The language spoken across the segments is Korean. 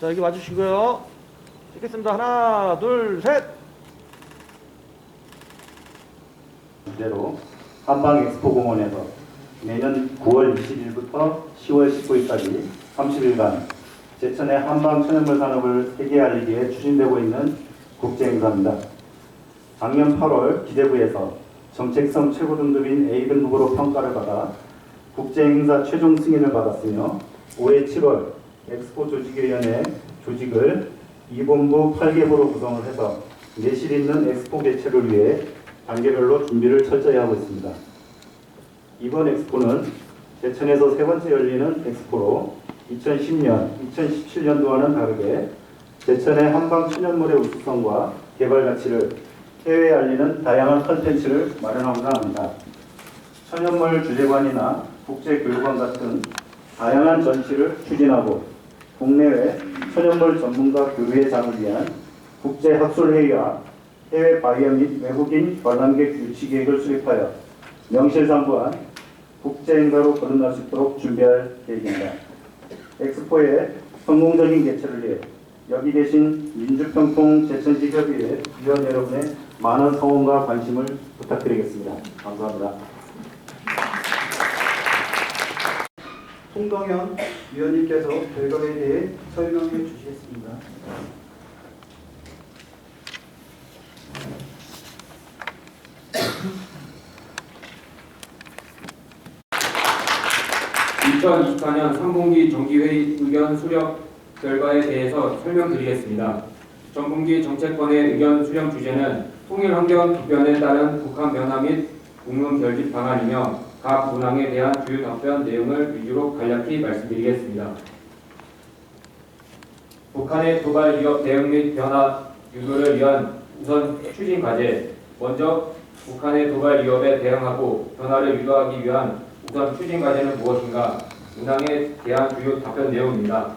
자, 여기 와주시고요. 찍겠습니다. 하나, 둘, 셋. 주제로 한방 엑스포공원에서 내년 9월 20일부터 10월 19일까지 30일간 제천의 한방 천연물 산업을 세계에 알리기 위해 추진되고 있는 국제행사입니다. 작년 8월 기재부에서 정책성 최고 등급인 A등급으로 평가를 받아 국제행사 최종 승인을 받았으며 올해 7월 엑스포 조직위원회 조직을 2본부 8개부로 구성을 해서 내실 있는 엑스포 개최를 위해 단계별로 준비를 철저히 하고 있습니다. 이번 엑스포는 제천에서 세 번째 열리는 엑스포로 2010년, 2017년도와는 다르게 제천의 한방 천연물의 우수성과 개발 가치를 해외에 알리는 다양한 컨텐츠를 마련하고자 합니다. 천연물 주재관이나 국제교류관 같은 다양한 전시를 추진하고 국내외 천연물 전문가 교류의 장을 위한 국제학술회의와 해외 바이어 및 외국인 관람객 유치 계획을 수립하여 명실상부한 국제행사로 거듭날 수 있도록 준비할 계획입니다. 엑스포의 성공적인 개최를 위해 여기 계신 민주평통 제천시 협의회 위원 여러분의 많은 성원과 관심을 부탁드리겠습니다. 감사합니다. 송동현 위원님께서 결과에 대해 설명해 주시겠습니다. 2024년 3분기 정기회의 의견 수렴 결과에 대해서 설명드리겠습니다. 전분기 정책권의 의견 수렴 주제는 통일 환경 급변에 따른 북한 변화 및 국민 결집 방안이며 각 문항에 대한 주요 답변 내용을 위주로 간략히 말씀드리겠습니다. 북한의 도발 위협 대응 및 변화 유도를 위한 우선 추진 과제 먼저 북한의 도발 위협에 대응하고 변화를 유도하기 위한 우선 추진 과제는 무엇인가? 문항에 대한 주요 답변 내용입니다.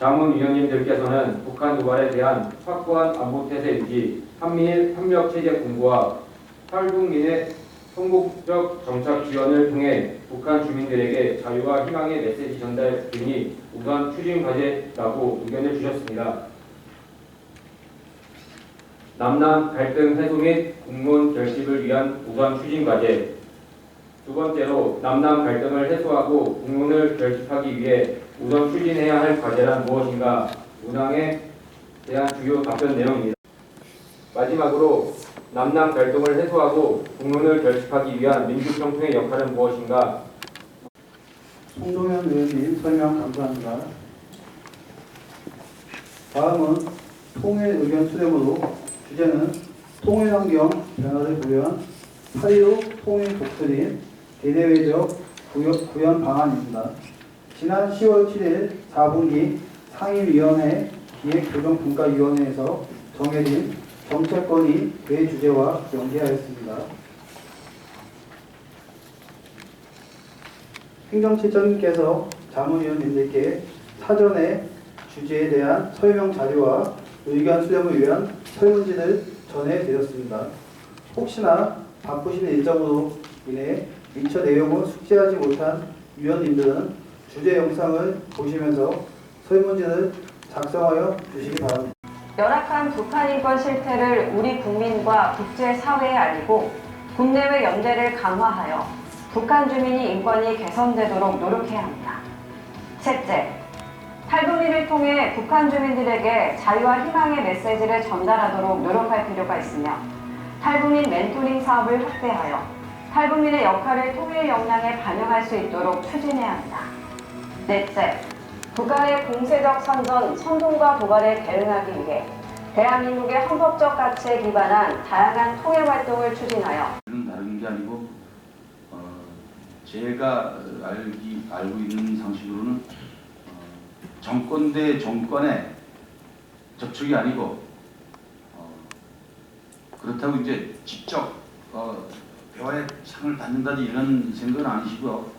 자문위원님들께서는 북한 도발에 대한 확고한 안보 태세 유지, 한미일 협력 체제 공고와 탈북민의 성공적 정착 지원을 통해 북한 주민들에게 자유와 희망의 메시지 전달 등이 우선 추진 과제라고 의견을 주셨습니다. 남남 갈등 해소 및 국론 결집을 위한 우선 추진 과제 두 번째로 남남 갈등을 해소하고 국론을 결집하기 위해 우선 추진해야 할 과제란 무엇인가 문항에 대한 주요 답변 내용입니다. 마지막으로 남남 갈등을 해소하고 국론을 결집하기 위한 민주평통의 역할은 무엇인가 송동현 의원님 설명 감사합니다. 다음은 통일 의견 수렴으로 주제는 통일 환경 변화를 고려한 8.15 통일 독트린 대내외적 구현, 구현 방안입니다. 지난 10월 7일 4분기 상임위원회 기획조정분과위원회에서 정해진 정책권이 대주제와 연계하였습니다. 행정실장님께서 자문위원님들께 사전에 주제에 대한 설명 자료와 의견 수렴을 위한 설문지를 전해드렸습니다. 혹시나 바쁘신 일정으로 인해 미처 내용을 숙지하지 못한 위원님들은 주제 영상을 보시면서 설문지를 작성하여 주시기 바랍니다. 열악한 북한 인권 실태를 우리 국민과 국제사회에 알리고 국내외 연대를 강화하여 북한 주민이 인권이 개선되도록 노력해야 합니다. 셋째, 탈북민을 통해 북한 주민들에게 자유와 희망의 메시지를 전달하도록 노력할 필요가 있으며 탈북민 멘토링 사업을 확대하여 탈북민의 역할을 통일 역량에 반영할 수 있도록 추진해야 합니다. 넷째, 북한의 공세적 선전, 선동과 도발에 대응하기 위해 대한민국의 헌법적 가치에 기반한 다양한 통일 활동을 추진하여 는 다른 게 아니고 어, 제가 알기 알고 있는 상식으로는 어, 정권 대 정권의 접촉이 아니고 어, 그렇다고 이제 직접 어, 대화의 상을 받는다든지 이런 생각은 아니시고요.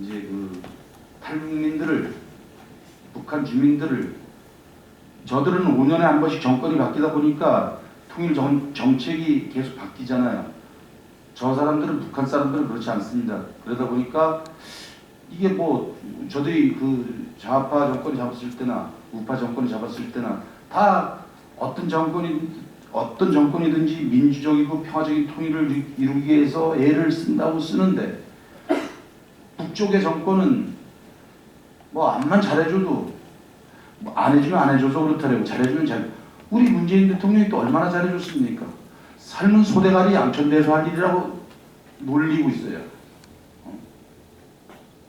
이제 그 탈북민들을 북한 주민들을 저들은 5년에 한 번씩 정권이 바뀌다 보니까 통일 정, 정책이 계속 바뀌잖아요. 저 사람들은 북한 사람들은 그렇지 않습니다. 그러다 보니까 이게 뭐 저들이 그 좌파 정권이 잡았을 때나 우파 정권이 잡았을 때는 다 어떤 정권이 어떤 정권이든지 민주적이고 평화적인 통일을 이루- 이루기 위해서 애를 쓴다고 쓰는데 북쪽의 정권은 뭐 암만 잘해줘도 뭐 안 해주면 안 해줘서 그렇더라고 잘해주면 잘 우리 문재인 대통령이 또 얼마나 잘해줬습니까? 삶은 소대가리 양천대에서 할 일이라고 놀리고 있어요. 어?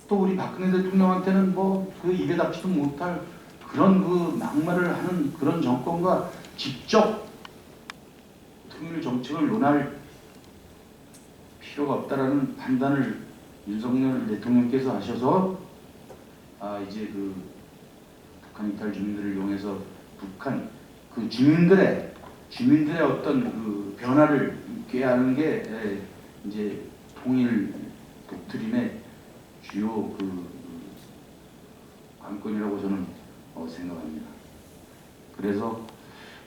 또 우리 박근혜 대통령한테는 뭐 그 입에 닥지도 못할 그런 그 막말을 하는 그런 정권과 직접 통일 정책을 논할 필요가 없다라는 판단을 윤석열 대통령께서 하셔서 아 이제 그 북한 이탈 주민들을 이용해서 북한 그 주민들의 주민들의 어떤 그 변화를 있게 하는 게 에, 이제 통일 독트린의 주요 그 관건이라고 저는 어, 생각합니다. 그래서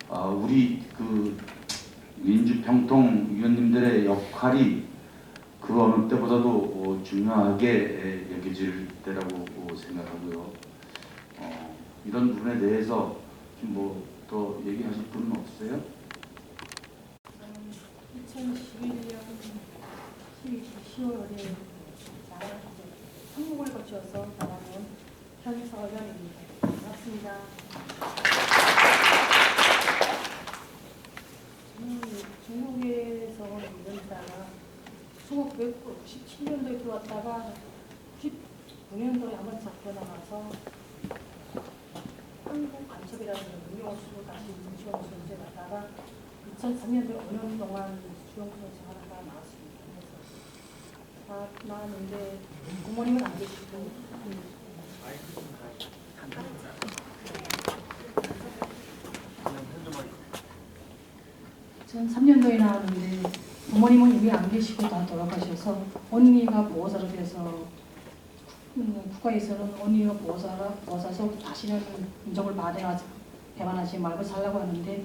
아, 우리 그 민주평통 위원님들의 역할이 그 어느 때보다도 어, 중요하게 에, 여겨질 때라고 어, 생각하고요. 어, 이런 부분에 대해서 좀뭐더 얘기하실 분은 없어요? 2011년 10월에 나라 한국을 거쳐서 나라는 현서연입니다. 반갑습니다. 저는 중국에서 일했다가 1997년도에 들어왔다가 99년도에 한번 잡혀 나가서 간첩이라는 운영수로 다시 지원수 이제 갔다가 2003년도에 5년 동안 수용소에서 생활하다가 나왔습니다. 그래서 다 나왔는데 부모님은 안 계시고 음, 2003년도에 나왔는데 부모님은 이미 안 계시고 다 돌아가셔서 언니가 보호자로 돼서 음, 국가에서는 언니가 보호자라 보호자서 다시는 인정을 받아야 배반하지 말고 살라고 하는데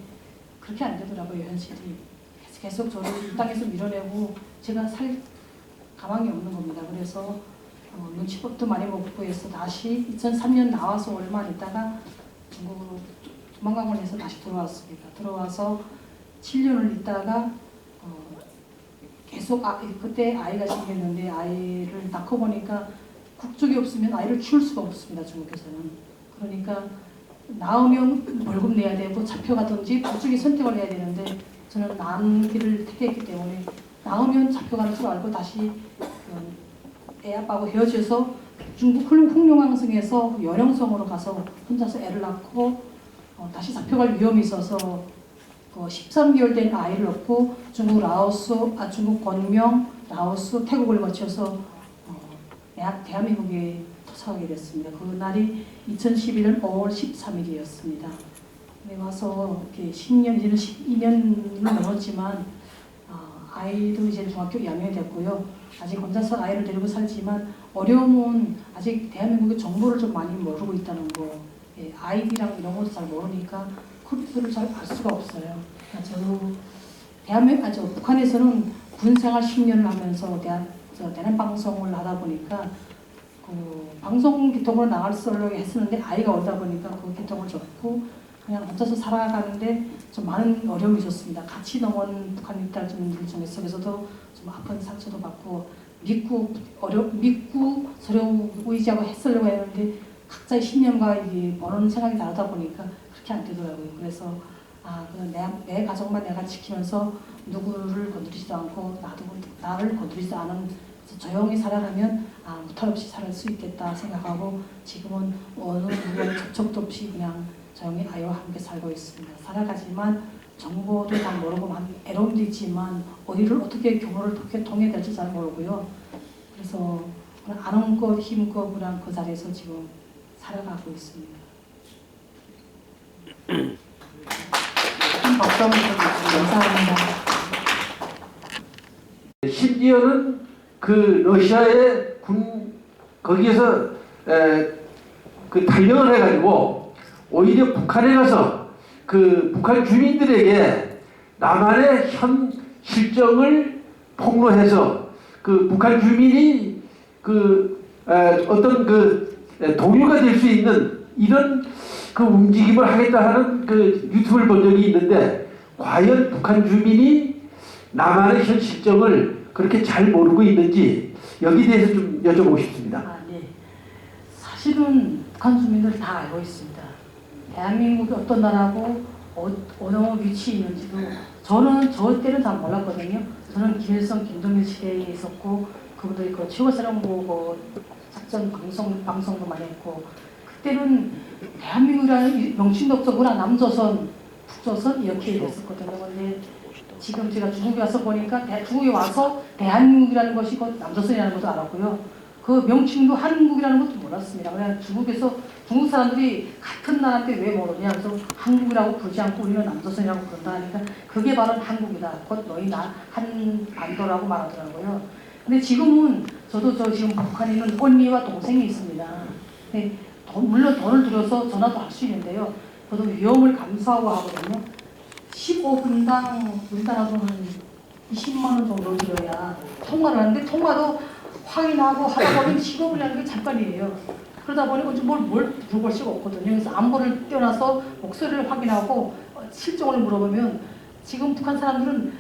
그렇게 안 되더라고요 현실이. 계속 저를 이 땅에서 밀어내고 제가 살 가망이 없는 겁니다. 그래서 어, 눈치밥도 많이 먹고 해서 다시 2003년 나와서 얼마 안 있다가 중국으로 해서 다시 들어왔습니다. 들어와서 7년을 있다가 어, 계속 아, 그때 아이가 생겼는데 아이를 낳고 보니까 국적이 없으면 아이를 키울 수가 없습니다 중국에서는. 그러니까 나오면 월급 내야 되고 잡혀가든지 국적이 선택을 해야 되는데 저는 길을 택했기 때문에 나오면 잡혀가는 줄 알고 다시 어, 애 아빠하고 헤어져서 중국 훌- 훌륭왕성에서 연영성으로 가서 혼자서 애를 낳고 어, 다시 잡혀갈 위험이 있어서 그 13개월 된 아이를 얻고 중국 라오스, 아 중국 권명, 라오스, 태국을 거쳐서 어, 대한, 대한민국에 도착하게 됐습니다. 그날이 2011년 5월 13일이었습니다. 네, 와서 이렇게 10년, 이제는 12년을 넘었지만 어, 아이도 이제 중학교 2학년이 됐고요. 아직 혼자서 아이를 데리고 살지만 어려움은 아직 대한민국의 정보를 좀 많이 모르고 있다는 거. 예, 아이디랑 이런 것도 잘 모르니까 컴퓨터를 잘 알 수가 없어요. 그러니까 저도 대한민국, 아, 저 북한에서는 군 생활 10년을 하면서 대한, 저 대남 방송을 하다 보니까 그 방송 기통으로 나갈 수 있려고 했었는데 아이가 오다 보니까 그 기통을 접고 그냥 혼자서 살아가는데 좀 많은 어려움이 있었습니다. 같이 넘은 북한 입달주민들 중에 속에서도 좀 아픈 상처도 받고 믿고 어려 믿고 서로 의지하고 했으려고 했는데 각자의 신념과 이게 버는 생각이 다르다 보니까 그렇게 안 되더라고요. 그래서 아, 그 내, 내 가족만 내가 지키면서 누구를 건드리지도 않고 나도 나를 건드리지 않은 조용히 살아가면 아, 무탈 없이 살 수 있겠다 생각하고 지금은 어느 누구의 접촉도 없이 그냥 조용히 아이와 함께 살고 있습니다. 살아가지만 정보도 잘 모르고 애로움도 있지만 어디를 어떻게 경로를 어떻게 통해야 될지 잘 모르고요. 그래서 것 힘껏 그냥 그 자리에서 지금 살아가고 있습니다. 큰 박수 한번. 감사합니다. 심지어는 그 러시아의 군 거기에서 에, 그 탈영을 해가지고 오히려 북한에 가서 그 북한 주민들에게 남한의 현 실정을 폭로해서 그 북한 주민이 그 에, 어떤 그 에, 동요가 될 수 있는 이런 그 움직임을 하겠다 하는 그 유튜브를 본 적이 있는데 과연 북한 주민이 남한의 현 실정을 그렇게 잘 모르고 있는지 여기에 대해서 좀 여쭤보고 싶습니다. 아, 네. 사실은 북한 주민들 다 알고 있습니다. 대한민국이 어떤 나라고 어, 어느 위치에 있는지도 저는 저 때는 잘 몰랐거든요. 저는 김일성, 김동일 시대에 있었고 그분들이 그 최고사령부 그 작전 방송 방송도 많이 했고 그때는 대한민국이라는 이 명칭도 없었구나 남조선, 북조선 이렇게 됐었거든요. 근데 지금 제가 중국에 와서 보니까 대- 중국에 와서 대한민국이라는 것이 곧 남조선이라는 것도 알았고요. 그 명칭도 한국이라는 것도 몰랐습니다. 그냥 중국에서 중국 사람들이 같은 나라인데 왜 모르냐 그래서 한국이라고 부르지 않고 우리는 남조선이라고 부른다 하니까 그게 바로 한국이다. 곧 너희 나, 한 반도라고 말하더라고요. 근데 지금은 저도 저 지금 북한에 있는 언니와 동생이 있습니다. 돈- 물론 돈을 들여서 전화도 할 수 있는데요. 저도 위험을 감수하고 하거든요. 15분당 우리나라로 한 20만 원 정도 들여야 통화를 하는데 통화도 확인하고 하다 보면 15분이라는 게 잠깐이에요. 그러다 보니 뭘, 뭘 물어볼 수가 없거든요. 그래서 안보를 떼어놔서 목소리를 확인하고 어, 실종을 물어보면 지금 북한 사람들은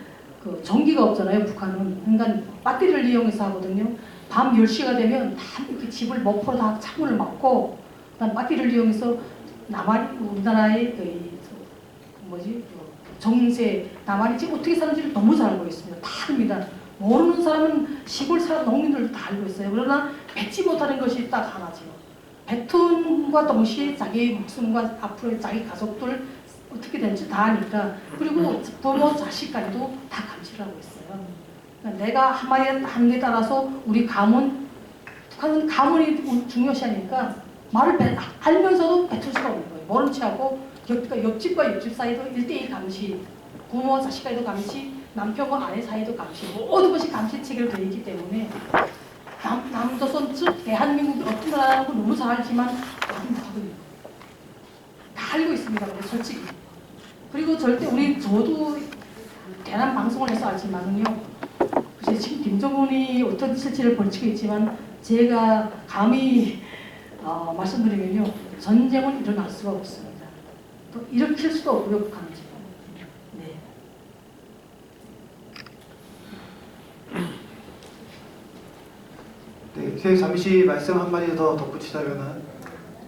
그 전기가 없잖아요. 북한은. 그러니까 배터리를 이용해서 하거든요. 밤 10시가 되면 다 이렇게 집을 목포로 다 창문을 막고 그다음 배터리를 이용해서 남한 우리나라의 그 뭐지 그 정세 남한이 지금 어떻게 사는지를 너무 잘 알고 있습니다. 다 압니다. 모르는 사람은 시골 사람 농민들도 다 알고 있어요. 그러나 뱉지 못하는 것이 딱 하나죠. 뱉음과 동시에 자기 목숨과 앞으로의 자기 가족들 어떻게 될지 다 아니까 그리고 부모 자식까지도 다 감시를 하고 있어요. 그러니까 내가 한마디에 한게 따라서 우리 가문 북한은 가문이 중요시하니까 말을 뱉- 알면서도 뱉을 수가 없는 거예요. 모른 체하고 옆, 그러니까 옆집과 옆집 사이도 일대일 감시, 부모 자식 사이도 감시, 남편과 아내 사이도 감시, 모든 것이 감시 체계로 되어 있기 때문에 남, 남조선 즉 대한민국이 어떤 나라라고 너무 잘 알지만. 다 알고 있습니다. 솔직히 그리고 절대 우리 저도 대남 방송을 해서 알지만은요. 지금 김정은이 어떤 실체를 벌치고 있지만 제가 감히 어, 말씀드리면요 전쟁은 일어날 수가 없습니다. 또 일으킬 수도 없고요 북한은 지금. 네. 네, 선생님 잠시 말씀 한마디 더 덧붙이자면은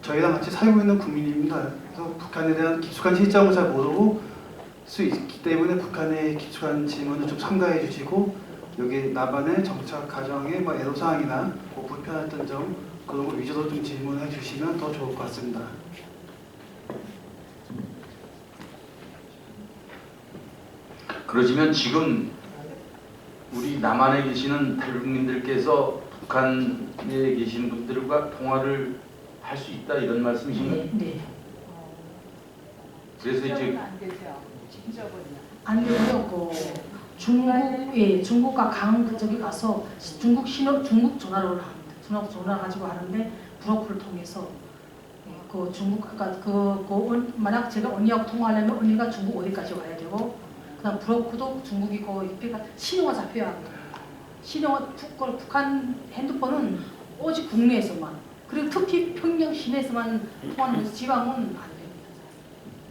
저희랑 같이 살고 있는 국민입니다. 그래서 북한에 대한 깊숙한 실정을 잘 모르고 수 있기 때문에 북한의 깊숙한 질문을 좀 참가해 주시고 여기 남한의 정착 과정의 뭐 애로사항이나 뭐 불편했던 점 그런 걸 위주로 좀 질문해 주시면 더 좋을 것 같습니다. 그러시면 지금 우리 남한에 계시는 탈북민들께서 북한에 계신 분들과 통화를 할 수 있다 이런 말씀이신가요? 네. 네. 그래서 이제 안 되고요. 그 중국 예 중국과 강 그쪽에 가서 중국 신호 중국 전화를 합니다. 전화 전화 가지고 하는데 브로커를 통해서 예, 그 중국 그러니까 그, 그 언- 만약 제가 언니하고 통화하려면 언니가 중국 어디까지 와야 되고 그다음 브로커도 중국이고 옆에가 신호가 잡혀야 합니다. 신호가 북, 그 북한 핸드폰은 오직 국내에서만 그리고 특히 평양 시내에서만 통하는 지방은 안 됩니다.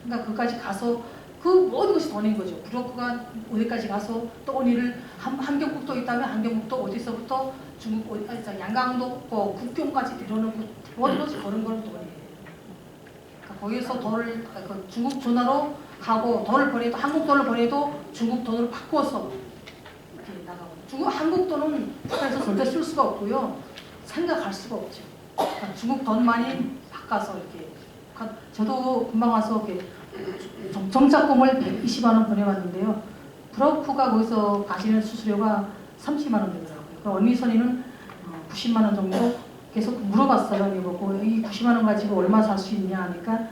그러니까 거기까지 가서 그 모든 것이 돈인 거죠. 브로커가 어디까지 가서 또 언니를 한, 한경국도 있다면 한경국도 어디서부터 중국 어디 아니 저 양강도 뭐 국경까지 데려오는 그 모든 것이 버는 건 돈이에요. 그러니까 거기서 돈을 아, 그 중국 전화로 가고 돈을 보내도 한국 돈을 보내도 중국 돈으로 바꿔서 이렇게 나가고 중국 한국 돈은 북한에서 절대 쓸 수가 없고요. 생각할 수가 없죠. 그러니까 중국 돈만이 바꿔서 이렇게 북한- 저도 금방 와서 이렇게 정- 정착금을 120만 원 보내왔는데요. 브로커가 거기서 가시는 수수료가 30만 원 되더라고요. 그 언니 선이는 어, 90만 원 정도 계속 물어봤어요. 언니 보고 이 90만 원 가지고 얼마 살 수 있냐 하니까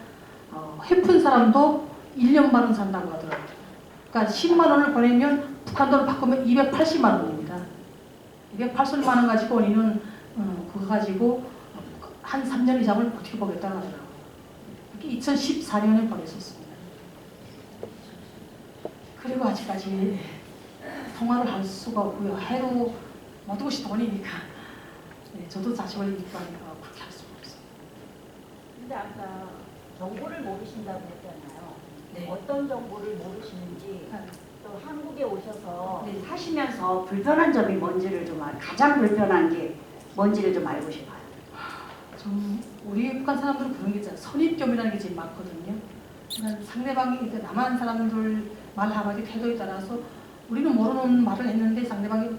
어, 해픈 사람도 1년 반은 산다고 하더라고요. 그러니까 10만 원을 보내면 북한 돈을 바꾸면 280만 원입니다. 280만 원 가지고 언니는 어, 그거 가지고 한 3년 이상을 버텨보겠다고 하더라고요. 2014년에 보냈었습니다. 그리고 아직까지 통화를 할 수가 없고요. 해도 모든 것이 돈이니까 네, 저도 입고 하니까 그렇게 할 수가 없어요. 근데 아까 정보를 모르신다고. 네. 어떤 정보를 모르시는지 아. 또 한국에 오셔서 네. 사시면서 불편한 점이 뭔지를 좀 알, 가장 불편한 게 뭔지를 좀 알고 싶어요. 좀 우리 북한 사람들은 그런 게 있잖아요. 선입견이라는 게 제일 많거든요. 그러니까 상대방이 이제 남한 사람들 말 한마디 태도에 따라서 우리는 모르는 말을 했는데 상대방이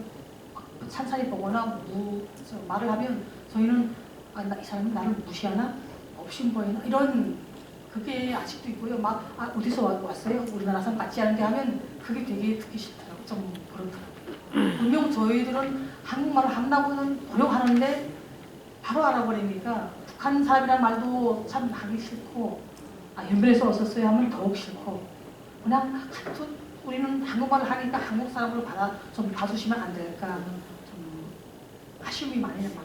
찬찬히 보거나 무, 저 말을 하면 저희는 아, 나, 이 사람이 나를 무시하나? 업신보이나? 이런 그게 아직도 있고요. 막 아, 어디서 와- 왔어요? 우리나라 사람 같지 않은데 하면 그게 되게 듣기 싫더라고요. 좀 그렇더라고요. 분명 저희들은 한국말을 한다고는 노력하는데 바로 알아버리니까 북한 사람이란 말도 참 하기 싫고 아 연변에서 왔었어요 하면 더욱 싫고 그냥 하도 우리는 한국말을 하니까 한국 사람으로 받아 좀 봐주시면 안 될까 하는 좀 아쉬움이 많이 많았어요.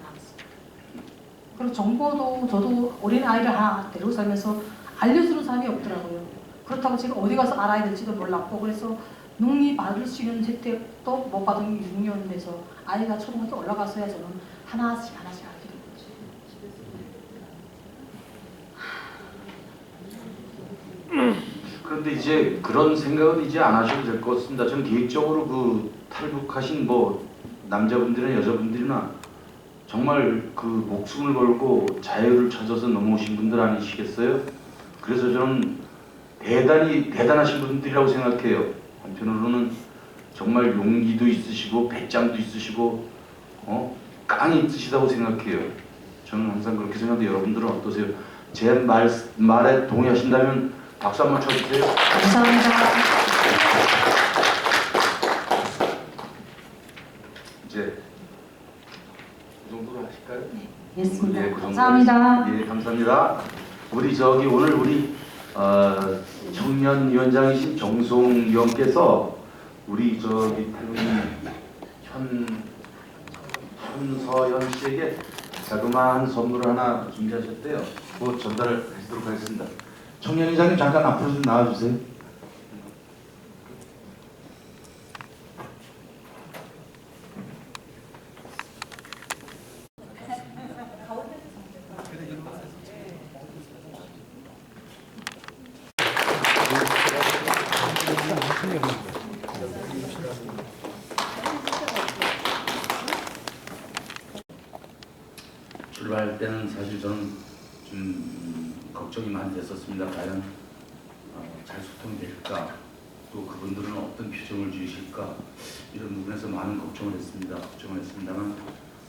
그리고 정보도 저도 어린 아이를 하나 데리고 살면서 알려주는 사람이 없더라고요. 그렇다고 제가 어디 가서 알아야 될지도 몰랐고 그래서 능히 받을 수 있는 혜택도 못 받은 게 6년 돼서 아이가 초등학교 올라가서야 저는 하나씩 하나씩 알게 된 거죠. 그런데 이제 그런 생각은 이제 안 하셔도 될 것 같습니다. 저는 개인적으로 그 탈북하신 뭐 남자분들이나 여자분들이나 정말 그 목숨을 걸고 자유를 찾아서 넘어오신 분들 아니시겠어요? 그래서 저는 대단히 대단하신 분들이라고 생각해요. 한편으로는 정말 용기도 있으시고 배짱도 있으시고 어 깡이 있으시다고 생각해요. 저는 항상 그렇게 생각하는데 여러분들은 어떠세요? 제 말, 말에 동의하신다면 박수 한번 쳐주세요. 감사합니다. 이제 그 정도로 하실까요? 네, 그 정도로 감사합니다. 하시- 예, 감사합니다. 우리 저기 오늘 우리 어, 청년위원장이신 정송 의원께서 우리 저기 현 현서연 씨에게 자그마한 선물을 하나 준비하셨대요. 그거 전달하도록 하겠습니다. 청년위장님 잠깐 앞으로 좀 나와주세요. 출발할 때는 사실 저는 좀 음, 걱정이 많이 됐었습니다. 과연 어, 잘 소통이 될까? 또 그분들은 어떤 표정을 지으실까? 이런 부분에서 많은 걱정을 했습니다. 걱정을 했습니다만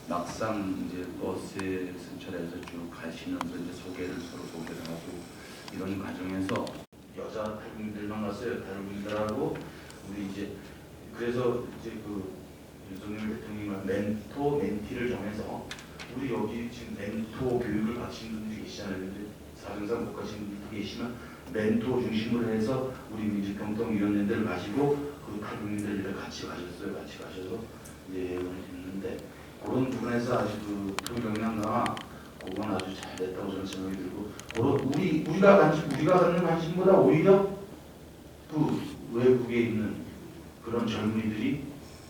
막상 이제 버스에 승차해서 쭉 가시면서 이제 소개를 서로 소개를 하고 이런 과정에서 여자 탈북민들 만났어요. 탈북민들하고 우리 이제 그래서 이제 그 윤석열 대통령이 멘토 멘티를 정해서 우리 여기 지금 멘토 교육을 받으신 분들이 계시잖아요. 근데 사정상 못 가신 분들이 계시면 멘토 중심으로 해서 우리 민주평통위원회들을 가지고 그 탈북민들을 같이 가셨어요. 같이 가셔서 이제 예언을 했는데 그런 부분에서 아주 그 통경량과 그건 아주 잘 됐다고 저는 생각이 들고 그런 우리 우리가 관심 우리가 갖는 관심보다 오히려 그 외국에 있는 그런 젊은이들이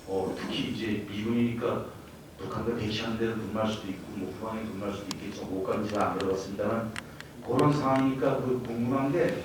어, 특히 이제 미군이니까 북한과 배치하는 데는 근무할 수도 있고 뭐 후방에 근무할 수도 있겠죠. 못 가는 제가 안 들어봤습니다만 그런 상황이니까 그 궁금한 게